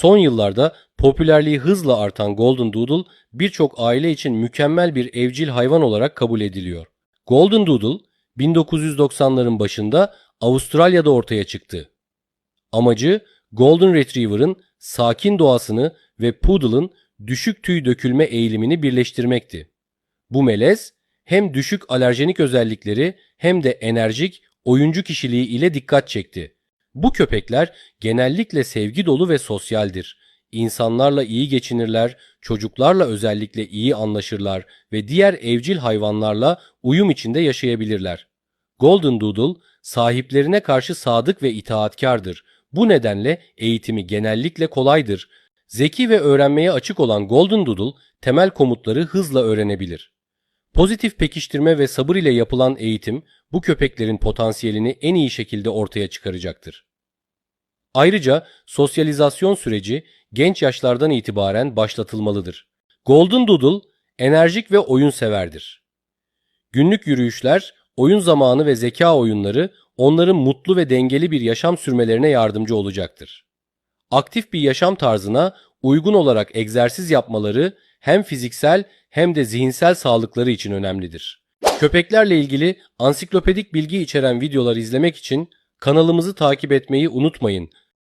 Son yıllarda popülerliği hızla artan Golden Doodle birçok aile için mükemmel bir evcil hayvan olarak kabul ediliyor. Golden Doodle 1990'ların başında Avustralya'da ortaya çıktı. Amacı Golden Retriever'ın sakin doğasını ve Poodle'ın düşük tüy dökülme eğilimini birleştirmekti. Bu melez hem düşük alerjenik özellikleri hem de enerjik oyuncu kişiliği ile dikkat çekti. Bu köpekler genellikle sevgi dolu ve sosyaldir. İnsanlarla iyi geçinirler, çocuklarla özellikle iyi anlaşırlar ve diğer evcil hayvanlarla uyum içinde yaşayabilirler. Golden Doodle sahiplerine karşı sadık ve itaatkardır. Bu nedenle eğitimi genellikle kolaydır. Zeki ve öğrenmeye açık olan Golden Doodle temel komutları hızla öğrenebilir. Pozitif pekiştirme ve sabır ile yapılan eğitim bu köpeklerin potansiyelini en iyi şekilde ortaya çıkaracaktır. Ayrıca sosyalizasyon süreci genç yaşlardan itibaren başlatılmalıdır. Golden Doodle enerjik ve oyun severdir. Günlük yürüyüşler, oyun zamanı ve zeka oyunları onların mutlu ve dengeli bir yaşam sürmelerine yardımcı olacaktır. Aktif bir yaşam tarzına uygun olarak egzersiz yapmaları hem fiziksel hem de zihinsel sağlıkları için önemlidir. Köpeklerle ilgili ansiklopedik bilgi içeren videolar izlemek için kanalımızı takip etmeyi unutmayın.